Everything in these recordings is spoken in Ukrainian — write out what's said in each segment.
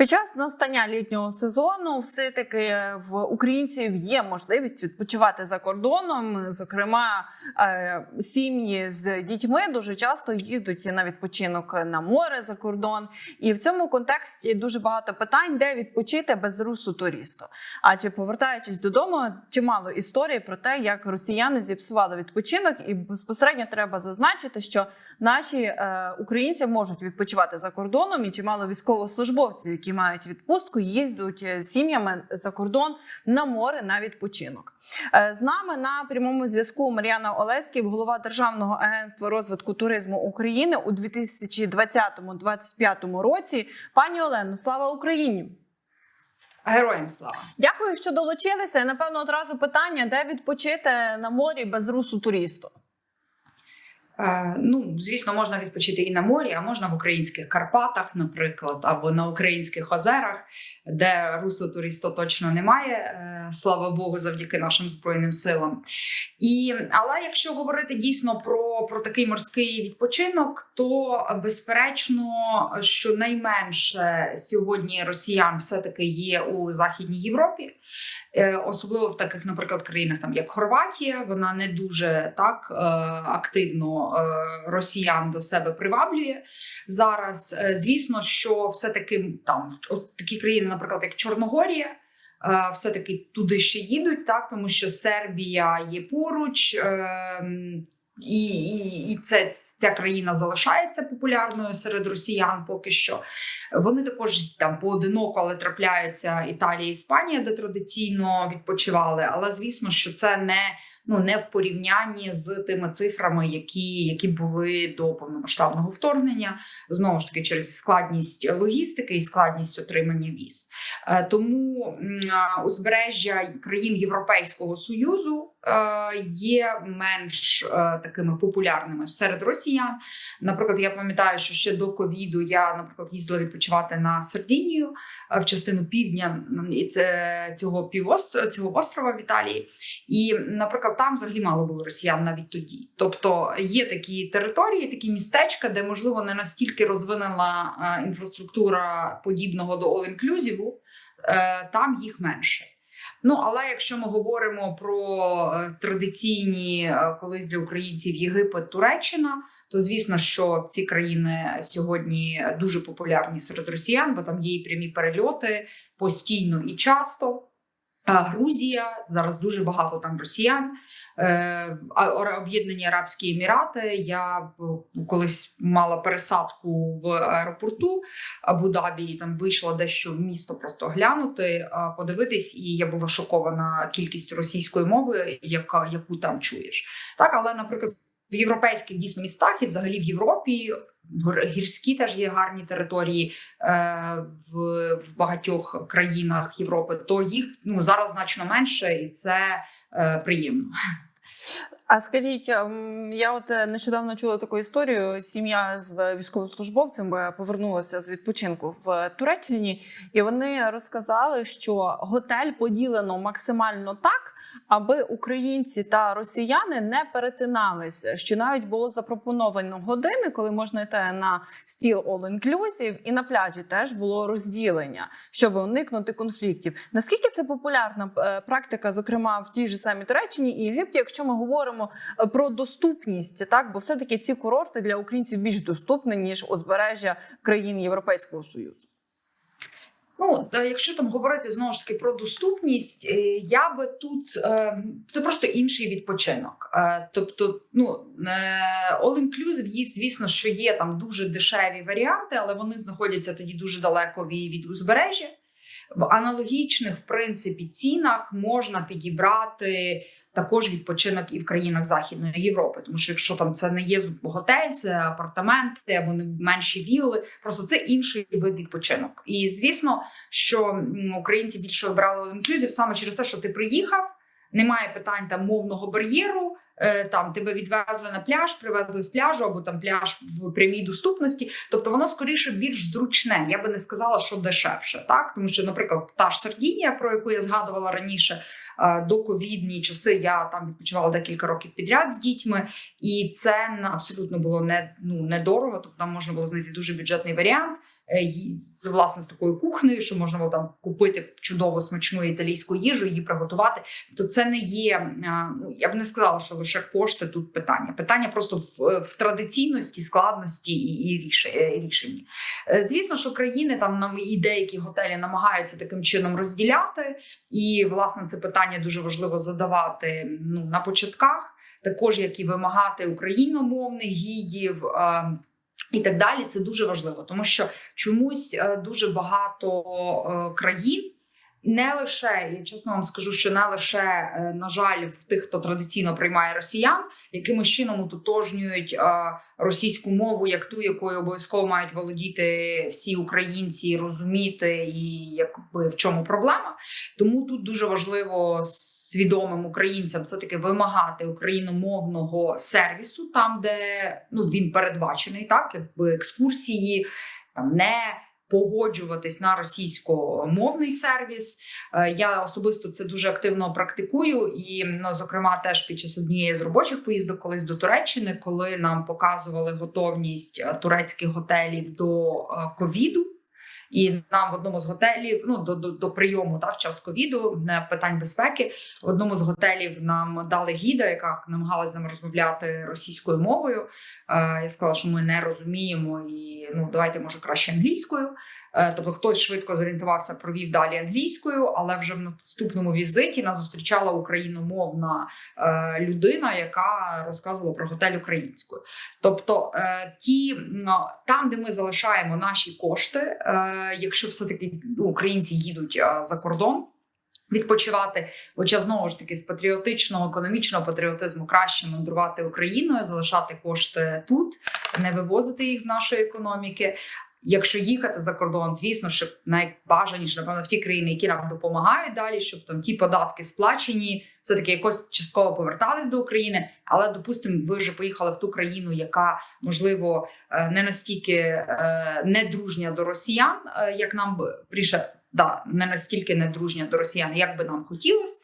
Під час настання літнього сезону все таки в українців є можливість відпочивати за кордоном. Зокрема, е, сім'ї з дітьми дуже часто їдуть на відпочинок на море за кордон. І в цьому контексті дуже багато питань, де відпочити без русу туристу. Адже повертаючись додому, чимало історій про те, як росіяни зіпсували відпочинок, і безпосередньо треба зазначити, що наші е, українці можуть відпочивати за кордоном, і чимало військовослужбовців, які мають відпустку, їздять з сім'ями за кордон на море на відпочинок. Е, З нами на прямому зв'язку Мар'яна Олеськів, голова Державного агентства розвитку туризму України у 2020-2025 році. Пані Олено, слава Україні! Героям слава! Дякую, що долучилися. Напевно, одразу питання: де відпочити на морі без русу туристу? Е, ну, звісно, можна відпочити і на морі, а можна в українських Карпатах, наприклад, або на українських озерах, де русу туристу точно немає. е, Слава Богу, завдяки нашим збройним силам. І, але якщо говорити дійсно про, про такий морський відпочинок, то безперечно, що найменше сьогодні росіян все-таки є у Західній Європі. Е, особливо в таких, наприклад, країнах, там як Хорватія, вона не дуже так е, активно е, росіян до себе приваблює зараз. Звісно, що все-таки там в от такі країни, наприклад, як Чорногорія. е, Все-таки туди ще їдуть, так тому що Сербія є поруч, і, і, і це ця країна залишається популярною серед росіян поки що. Вони також там поодиноко, але трапляються Італія, Іспанія, де традиційно відпочивали. Але звісно, що це не ну не в порівнянні з тими цифрами, які, які були до повномасштабного вторгнення, знову ж таки через складність логістики і складність отримання віз. Е, Тому узбережжя країн Європейського союзу є менш е, такими популярними серед росіян. Наприклад, я пам'ятаю, що ще до ковіду я, наприклад, їздила відпочивати на Сардинію е, в частину півдня і це цього півострова цього острова в Італії. І, наприклад, там взагалі мало було росіян навіть тоді. Тобто є такі території, такі містечка, де можливо не настільки розвинена е, інфраструктура подібного до all-inclusive, е, там їх менше. Ну але якщо ми говоримо про е, традиційні е, колись для українців Єгипет, Туреччина, то звісно, що ці країни сьогодні дуже популярні серед росіян, бо там є і прямі перельоти постійно і часто. Грузія зараз дуже багато там росіян, Е, Об'єднані Арабські Емірати. Я колись мала пересадку в аеропорту Абу-Дабі, і там вийшла дещо в місто просто глянути, подивитись, і я була шокована кількістю російської мови, яка яку там чуєш. Так, але, наприклад, в європейських дійсно містах і взагалі в Європі. гор- Гірські теж є гарні території е, в, в багатьох країнах Європи, то їх ну зараз значно менше, і це е, приємно. А скажіть, ем, я от е, нещодавно чула таку історію. Сім'я з військовослужбовцем повернулася з відпочинку в Туреччині, і вони розказали, що готель поділено максимально так, аби українці та росіяни не перетиналися. Що навіть було запропоновано години, коли можна йти на стіл all-inclusive, і на пляжі теж було розділення, щоб уникнути конфліктів. Наскільки це популярна е, практика, зокрема в тій же самій Туреччині і Єгипті, якщо ми говоримо е, про доступність, так бо все таки ці курорти для українців більш доступні ніж узбережжя країн Європейського союзу. Ну, якщо там говорити знову ж таки про доступність, е, я би тут е, це просто інший відпочинок. Е, тобто, ну е, all inclusive є, звісно, що є там дуже дешеві варіанти, але вони знаходяться тоді дуже далеко від узбережжя. В аналогічних, в принципі, цінах можна підібрати також відпочинок і в країнах Західної Європи, тому що якщо там це не є готель, це апартаменти або не менші вілли, просто це інший вид відпочинок. І звісно, що українці більше обрали inclusive саме через те, що ти приїхав, немає питань там мовного бар'єру. Е, Там тебе відвезли на пляж, привезли з пляжу, або там пляж в прямій доступності. Тобто воно скоріше більш зручне. Я би не сказала, що дешевше, так тому що, наприклад, та ж Сардінія, про яку я згадувала раніше, до ковідні часи я там відпочивала декілька років підряд з дітьми, і це абсолютно було не ну недорого. Тобто там можна було знайти дуже бюджетний варіант е, з власне з такою кухнею, що можна було там купити чудово смачну італійську їжу, її приготувати. То це не є. е, Ну я б не сказала, що лише кошти тут питання. Питання просто в, в традиційності, складності і, і е, рішенні. Е, Звісно, що країни там нам і деякі готелі намагаються таким чином розділяти. І власне це питання дуже важливо задавати ну на початках, також як і вимагати україномовних гідів. е, І так далі, це дуже важливо, тому що чомусь е, дуже багато е, країн, не лише я чесно вам скажу, що не лише е, на жаль, в тих, хто традиційно приймає росіян, якимось чином утотожнюють е, російську мову як ту, якою обов'язково мають володіти всі українці, розуміти і якби в чому проблема. Тому тут дуже важливо свідомим українцям все таки вимагати україномовного сервісу, там де ну він передбачений, так якби екскурсії, там не погоджуватись на російськомовний сервіс. Е, Я особисто це дуже активно практикую, і ну, зокрема, теж під час однієї з робочих поїздок колись до Туреччини, коли нам показували готовність е, турецьких готелів до е, ковіду. І нам в одному з готелів, ну до, до, до прийому та в час ковіду е, питань безпеки, в одному з готелів нам дали гіда, яка намагалась нам розмовляти російською мовою. Е, я сказала, що ми не розуміємо, і ну давайте може краще англійською. Е, Тобто хтось швидко зорієнтувався, провів далі англійською, але вже в наступному візиті нас зустрічала україномовна е, людина, яка розказувала про готель українською. Тобто, е, ті там, де ми залишаємо наші кошти, якщо все таки ну, українці їдуть за кордон. Відпочивати, хоча знову ж таки з патріотичного економічного патріотизму краще мандрувати Україною, залишати кошти тут, не вивозити їх з нашої економіки. Якщо їхати за кордон, звісно, щоб найбажаніше, напевно, в ті країни, які нам допомагають далі, щоб там ті податки сплачені, все таки якось частково повертались до України. Але допустимо, ви вже поїхали в ту країну, яка можливо е, не настільки е, недружня до росіян, е, як нам пріше, да, не настільки недружня до росіян, як би нам хотілося,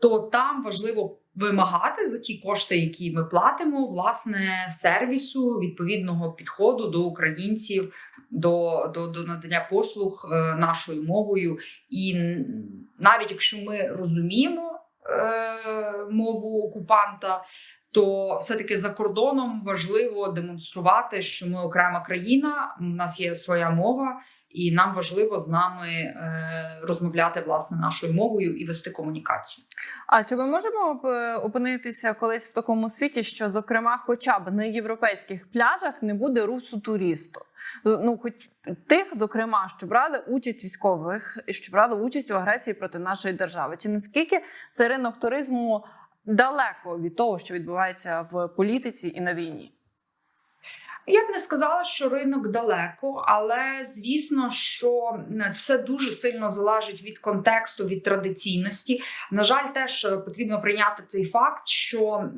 то там важливо вимагати за ті кошти, які ми платимо, власне, сервісу відповідного підходу до українців, до, до, до надання послуг е, нашою мовою. І навіть якщо ми розуміємо е, мову окупанта. То все-таки за кордоном важливо демонструвати, що ми окрема країна, у нас є своя мова, і нам важливо з нами е, розмовляти власне нашою мовою і вести комунікацію. А чи ми можемо е, опинитися колись в такому світі, що, зокрема, хоча б на європейських пляжах не буде русу туристу? Ну, хоч тих, зокрема, що брали участь військових, і що брали участь у агресії проти нашої держави. Чи наскільки цей ринок туризму далеко від того, що відбувається в політиці і на війні? Я б не сказала, що ринок далеко, але звісно, що все дуже сильно залежить від контексту, від традиційності. На жаль, теж е, потрібно прийняти цей факт, що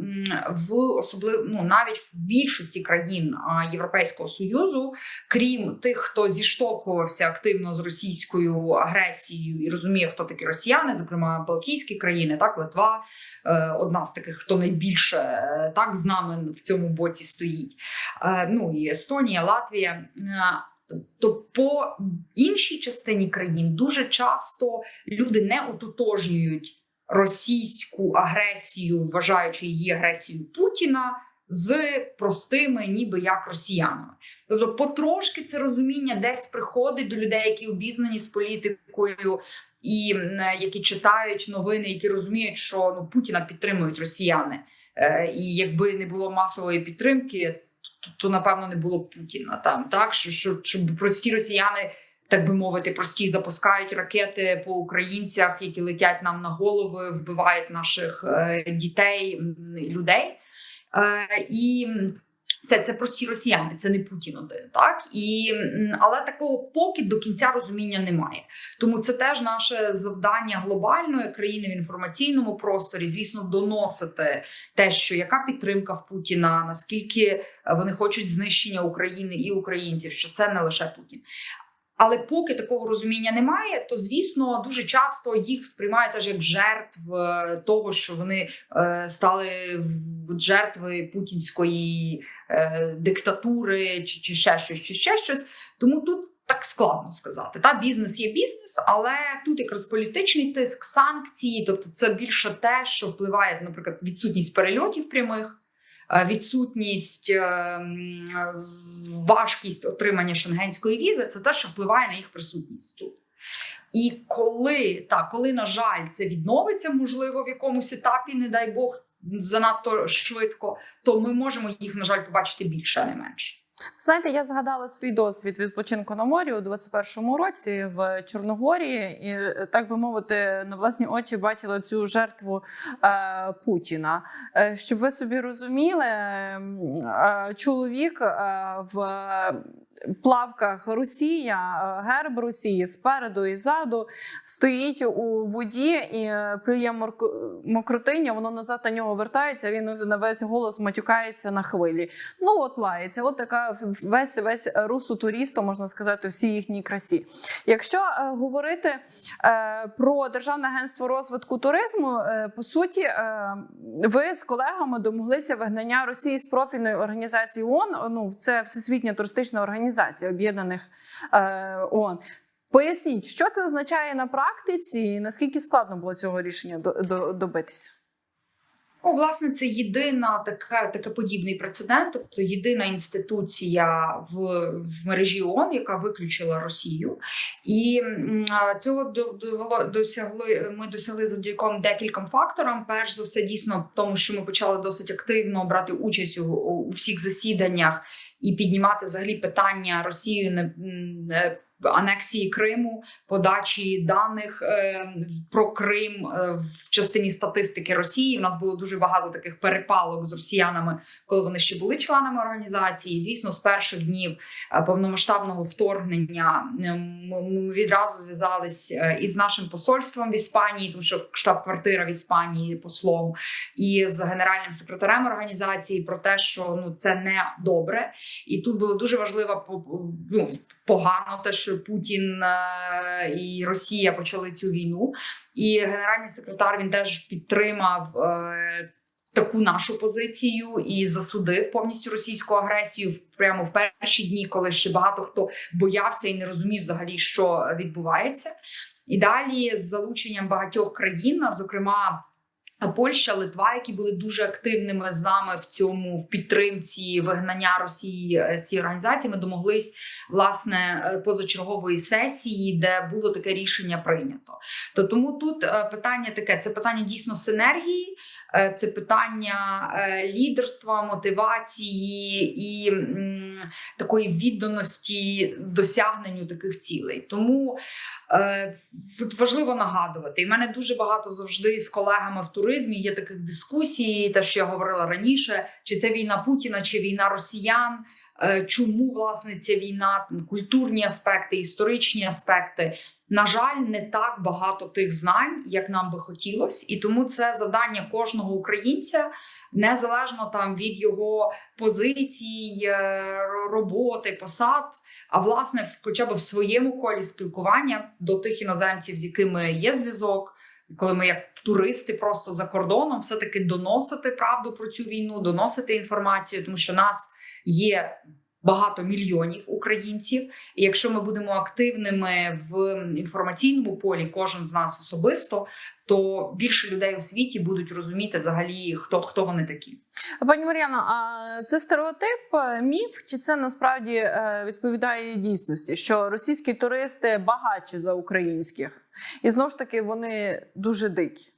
в особливо ну навіть в більшості країн Європейського союзу, крім тих, хто зіштовхувався активно з російською агресією і розуміє, хто такі росіяни, зокрема Балтійські країни, так Литва, е, одна з таких, хто найбільше е, так з нами в цьому боці стоїть. Е, Ну і Естонія, Латвія. Е, То по іншій частині країн дуже часто люди не ототожнюють російську агресію, вважаючи її агресією Путіна. З простими, ніби як росіянами, тобто потрошки це розуміння десь приходить до людей, які обізнані з політикою, і які читають новини, які розуміють, що ну Путіна підтримують росіяни. Е, І якби не було масової підтримки, то, то напевно не було Путіна там. Так що, що щоб прості росіяни, так би мовити, прості запускають ракети по українцях, які летять нам на голови, вбивають наших е, дітей, людей. Е, і Це, це прості росіяни, це не Путін один. Так і але такого поки до кінця розуміння немає. Тому це теж наше завдання глобальної країни в інформаційному просторі. Звісно, доносити те, що яка підтримка в Путіна, наскільки е, вони хочуть знищення України і українців, що це не лише Путін. Але поки такого розуміння немає, то звісно дуже часто їх сприймають теж як жертв е, того, що вони е, стали жертви путінської е, диктатури, чи, чи ще щось, чи ще щось. Тому тут так складно сказати. Та бізнес є бізнес, але тут якраз політичний тиск, санкції, тобто це більше те, що впливає, наприклад, відсутність перельотів прямих. Е, Відсутність, е, важкість отримання шенгенської візи це те, що впливає на їх присутність тут. І коли так, коли на жаль, це відновиться, можливо, в якомусь етапі, не дай Бог, занадто швидко, то ми можемо їх, на жаль, побачити більше, а не менше. Знаєте, я згадала свій досвід відпочинку на морі у 21-му році в Чорногорії, і так би мовити, на власні очі бачила цю жертву е, Путіна. Е, щоб ви собі розуміли, е, чоловік е, в плавках Росія, е, герб Росії спереду і ззаду стоїть у воді і е, плює мокротиння, воно назад на нього вертається. Він на весь голос матюкається на хвилі. Ну от лається, от така весь весь русу туристу, можна сказати, всі їхній красі. Якщо е, говорити е, про державне агентство розвитку туризму, е, по суті, ви з колегами домоглися вигнання Росії з профільної організації ООН, Ну це Всесвітня туристична організація Об'єднаних ООН. Поясніть, що це означає на практиці, і наскільки складно було цього рішення до- до- добитися? Ну, власне, це єдина така, така подібний прецедент, тобто єдина інституція в, в мережі ООН, яка виключила Росію, і цього досягли. Ми досягли завдяки декільком факторам. Перш за все, дійсно, тому що ми почали досить активно брати участь у, у всіх засіданнях і піднімати взагалі питання Росією не. Анексії Криму, подачі даних е, про Крим е, в частині статистики Росії. У нас було дуже багато таких перепалок з росіянами, коли вони ще були членами організації. Звісно, з перших днів е, повномасштабного вторгнення ми відразу зв'язались із нашим посольством в Іспанії, тому що штаб-квартира в Іспанії послом, і з генеральним секретарем організації про те, що ну це не добре. І тут було дуже важливо по- ну, погано, те, що Путін е, і Росія почали цю війну. І генеральний секретар він теж підтримав. е, Таку нашу позицію і засудив повністю російську агресію прямо в перші дні, коли ще багато хто боявся і не розумів взагалі, що відбувається. І далі з залученням багатьох країн, зокрема Польща, Литва, які були дуже активними з нами в цьому в підтримці вигнання Росії е, з організації, ми домоглись власне е, позачергової сесії, де було таке рішення прийнято. То тому тут е, питання таке: це питання дійсно синергії, це питання е, лідерства, мотивації і такої відданості досягненню таких цілей. Тому е, важливо нагадувати. І в мене дуже багато завжди з колегами в туризмі є таких дискусій, те, що я говорила раніше: чи це війна Путіна, чи війна росіян. Е, Чому власне ця війна, культурні аспекти, історичні аспекти. На жаль, не так багато тих знань, як нам би хотілося, і тому це завдання кожного українця, незалежно там від його позицій, е, роботи, посад. А власне, хоча б в своєму колі спілкування до тих іноземців, з якими є зв'язок, коли ми як туристи просто за кордоном, все таки доносити правду про цю війну, доносити інформацію, тому що нас є багато мільйонів українців. І якщо ми будемо активними в інформаційному полі, кожен з нас особисто, то більше людей у світі будуть розуміти взагалі, хто хто вони такі. Пані Мар'яно, а це стереотип, е, міф, чи це насправді е, відповідає дійсності, що російські туристи багатші за українських, і знову ж таки вони дуже дикі.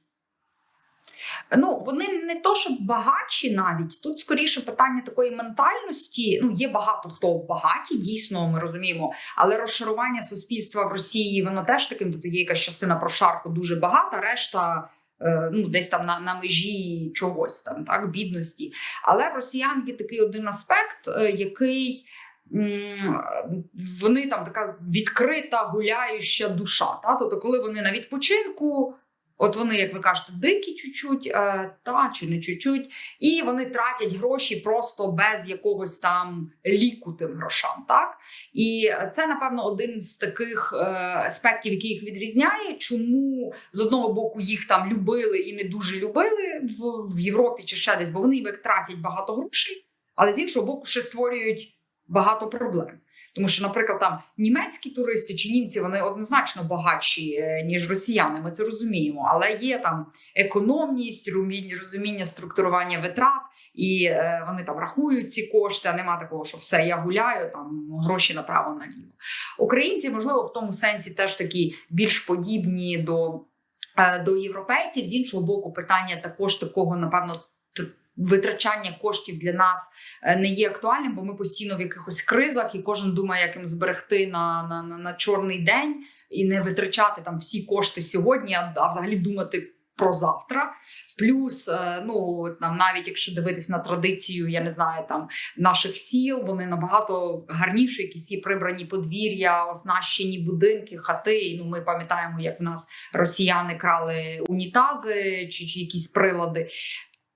Ну вони не то, щоб багатші навіть тут скоріше питання такої ментальності. Ну є багато хто багаті, дійсно ми розуміємо, але розшарування суспільства в Росії воно теж таким. Тобто є якась частина прошарку дуже багата, решта е, ну десь там на, на межі чогось там, так бідності. Але в росіян є такий один аспект, е, який. Вони там така відкрита гуляюча душа. Та? Тобто, коли вони на відпочинку, от вони, як ви кажете, дикі чуть-чуть, е, та чи не чуть-чуть, і вони тратять гроші просто без якогось там ліку тим грошам. Так? І це, напевно, один з таких е, аспектів, який їх відрізняє. Чому з одного боку їх там любили і не дуже любили в, Європі чи ще десь, бо вони як тратять багато грошей, але з іншого боку, ще створюють багато проблем. Тому що, наприклад, там німецькі туристи чи німці вони однозначно багатші е, ніж росіяни. Ми це розуміємо, але є там економність, розуміння структурування витрат, і е, вони там рахують ці кошти. А нема такого, що все я гуляю там гроші направо наліво. Українці, можливо, в тому сенсі теж такі більш подібні до, е, до європейців. З іншого боку, питання також такого, напевно. Витрачання коштів для нас е, не є актуальним, бо ми постійно в якихось кризах, і кожен думає, як їм зберегти на, на, на, на чорний день і не витрачати там всі кошти сьогодні, а, а взагалі думати про завтра. Плюс, е, ну там навіть якщо дивитись на традицію, я не знаю, там наших сіл, вони набагато гарніші, якісь є прибрані подвір'я, оснащені будинки, хати. І, ну, ми пам'ятаємо, як в нас росіяни крали унітази чи, чи якісь прилади.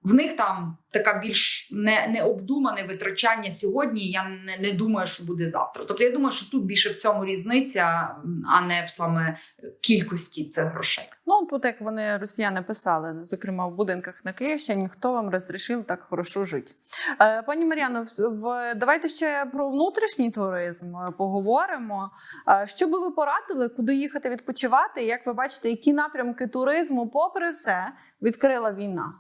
В них там така більш не, необдумане витрачання сьогодні. Я не, не думаю, що буде завтра. Тобто, я думаю, що тут більше в цьому різниця, а не в саме кількості цих грошей. Ну тут як вони росіяни писали, зокрема в будинках на Київщині, хто вам розрішив так хорошо жити. Е, пані Мар'яно, в давайте ще про внутрішній туризм е, поговоримо. Е, що би ви порадили, куди їхати відпочивати? Як ви бачите, які напрямки туризму, попри все, відкрила війна?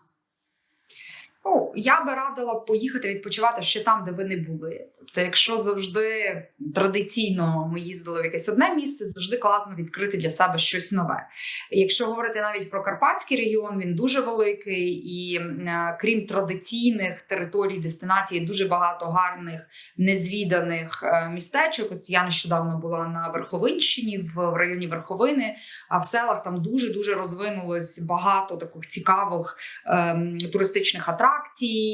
Ну, я би радила поїхати відпочивати ще там, де ви не були. Тобто, якщо завжди традиційно ми їздили в якесь одне місце, завжди класно відкрити для себе щось нове. Якщо говорити навіть про Карпатський регіон, він дуже великий, і е, крім традиційних територій, дестинацій, дуже багато гарних незвіданих е, містечок. От я нещодавно була на Верховинщині в районі Верховини, а в селах там дуже дуже розвинулось багато таких цікавих ем, туристичних атракцій,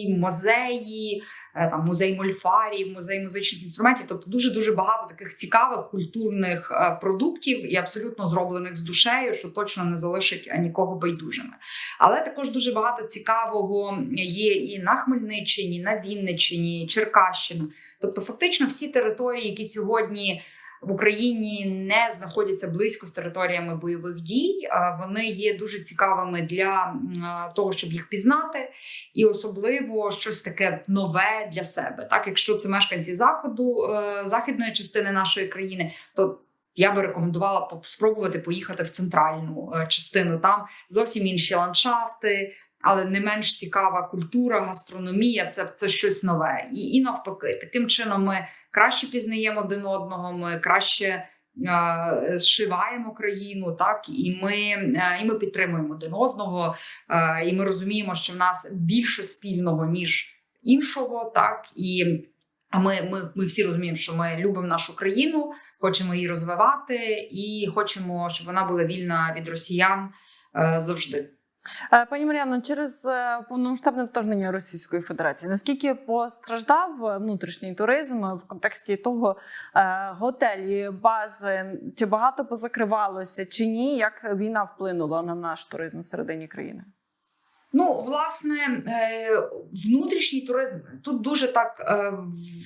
музеї, е, там музей мольфарів, музей музичних інструментів. Тобто дуже дуже багато таких цікавих культурних е, продуктів і абсолютно зроблених з душею, що точно не залишить е, нікого байдужими. Але також дуже багато цікавого є і на Хмельниччині, на Вінниччині, Черкащина. Тобто, фактично, всі території, які сьогодні в Україні не знаходяться близько з територіями бойових дій. Вони є дуже цікавими для того, щоб їх пізнати, і особливо щось таке нове для себе. Так, якщо це мешканці заходу е, західної частини нашої країни, то я би рекомендувала спробувати поїхати в центральну е, частину. Там зовсім інші ландшафти. Але не менш цікава культура, гастрономія це, це щось нове. І, і навпаки, таким чином ми краще пізнаємо один одного, ми краще е, зшиваємо країну, так і ми, е, і ми підтримуємо один одного, е, і ми розуміємо, що в нас більше спільного ніж іншого, так і. Ми, ми, ми всі розуміємо, що ми любимо нашу країну, хочемо її розвивати, і хочемо, щоб вона була вільна від росіян завжди. Е, Пані Мар'яно, через е, повномасштабне вторгнення Російської Федерації, наскільки постраждав е, внутрішній туризм в контексті того готелі, бази, чи багато позакривалося, чи ні? Як війна вплинула на наш туризм всередині країни? Ну, власне, внутрішній туризм тут дуже так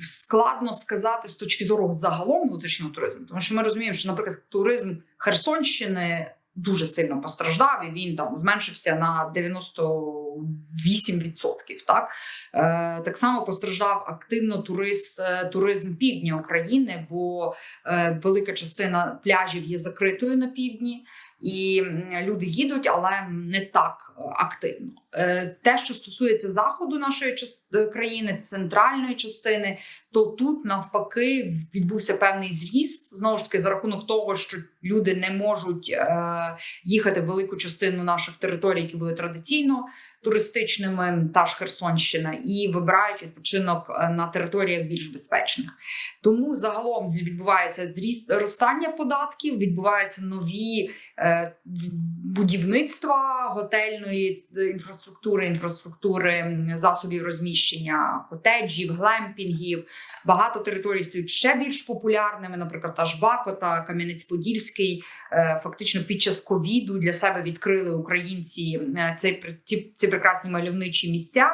складно сказати з точки зору загалом внутрішнього туризму, тому що ми розуміємо, що, наприклад, туризм Херсонщини дуже сильно постраждав, і він там зменшився на 98%. Так, е, так само постраждав активно турист, е, туризм півдня України, бо е, велика частина пляжів є закритою на півдні. І люди їдуть, але не так активно. Е, Те, що стосується заходу нашої е, країни, центральної частини, то тут навпаки відбувся певний зріст знову ж таки за рахунок того, що люди не можуть е, їхати в велику частину наших територій, які були традиційно туристичними, та ж Херсонщина, і вибирають відпочинок е, на територіях більш безпечних. Тому загалом відбувається зріст зростання податків, відбуваються нові е, будівництва готельної е, інфраструктури, інфраструктури засобів розміщення котеджів, глемпінгів. Багато територій стають ще більш популярними. Наприклад, та ж Бакота, Кам'янець-Подільський. Е, Фактично під час ковіду для себе відкрили українці е, цей ці, ці прекрасні мальовничі місця.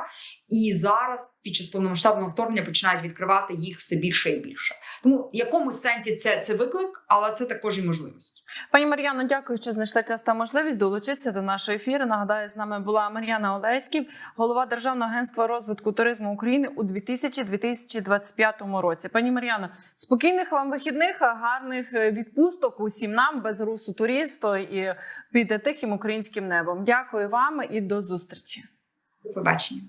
І зараз під час повномасштабного вторгнення починають відкривати їх все більше і більше. Тому в якомусь сенсі це, це виклик, але це також і можливість. Пані Мар'яно, дякую, що знайшли час та можливість долучитися до нашої ефіру. Нагадаю, з нами була Мар'яна Олеськів, голова Державного агентства розвитку туризму України у 2000-2025 році. Пані Мар'яно, спокійних вам вихідних, гарних е, відпусток усім нам без русу турісту і під тихим українським небом. Дякую вам і до зустрічі. До побачення.